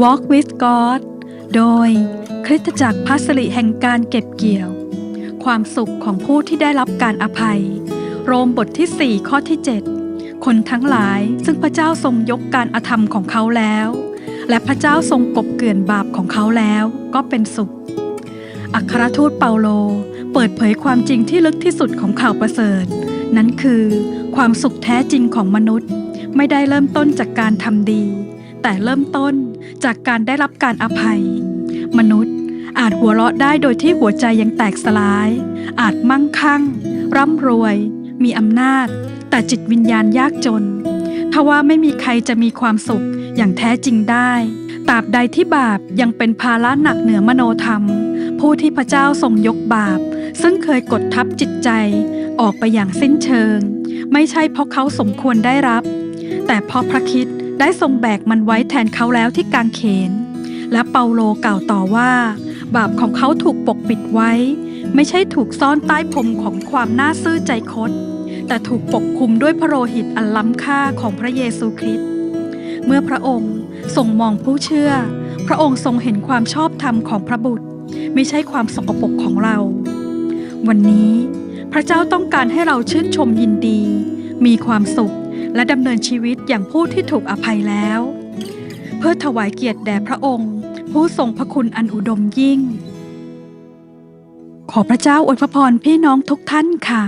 Walk with God โดยคริสตจักรพัสริแห่งการเก็บเกี่ยว ความสุขของผู้ที่ได้รับการอภัย โรมบทที่ 4 ข้อที่ 7 คนทั้งหลายซึ่งพระเจ้าทรงยกการอธรรมของเขาแล้ว และพระเจ้าทรงกบเกลื่อนบาปของเขาแล้วก็เป็นสุข อัครทูตเปาโลเปิดเผยความจริงที่ลึกที่สุดของข่าวประเสริฐ นั้นคือความสุขแท้จริงของมนุษย์ ไม่ได้เริ่มต้นจากการทำดี แต่เริ่มต้นจากการได้รับการอภัย มนุษย์อาจหัวเราะได้โดยที่หัวใจยังแตกสลาย อาจมั่งคั่ง ร่ำรวย มีอำนาจ แต่จิตวิญญาณยากจนทว่าไม่มีใครจะมีความสุขอย่างแท้จริงได้ตราบใดที่บาปยังเป็นภาระหนักเหนือมโนธรรม ผู้ที่พระเจ้าทรงยกบาป ซึ่งเคยกดทับจิตใจ ออกไปอย่างสิ้นเชิง ไม่ใช่เพราะเขาสมควรได้รับ แต่เพราะพระคิด ได้ทรงแบกมันไว้แทนเขาแล้วที่กางเขน และเปาโลกล่าวต่อว่า บาปของเขาถูกปกปิดไว้ ไม่ใช่ถูกซ่อนใต้พรมของความน่าซื่อใจคดแต่ถูกปกคลุมด้วยพระโลหิตอันล้ำค่าของพระเยซูคริสต์เมื่อพระองค์ทรงมองผู้เชื่อ พระองค์ทรงเห็นความชอบธรรมของพระบุตร ไม่ใช่ความสกปรกของเรา วันนี้พระเจ้าต้องการให้เราชื่นชมยินดี มีความสุข และดำเนินชีวิตอย่างผู้ที่ถูกอภัยแล้ว เพื่อถวายเกียรติแด่พระองค์ ผู้ทรงพระคุณอันอุดมยิ่ง ขอพระเจ้าอวยพรพี่น้องทุกท่านค่ะ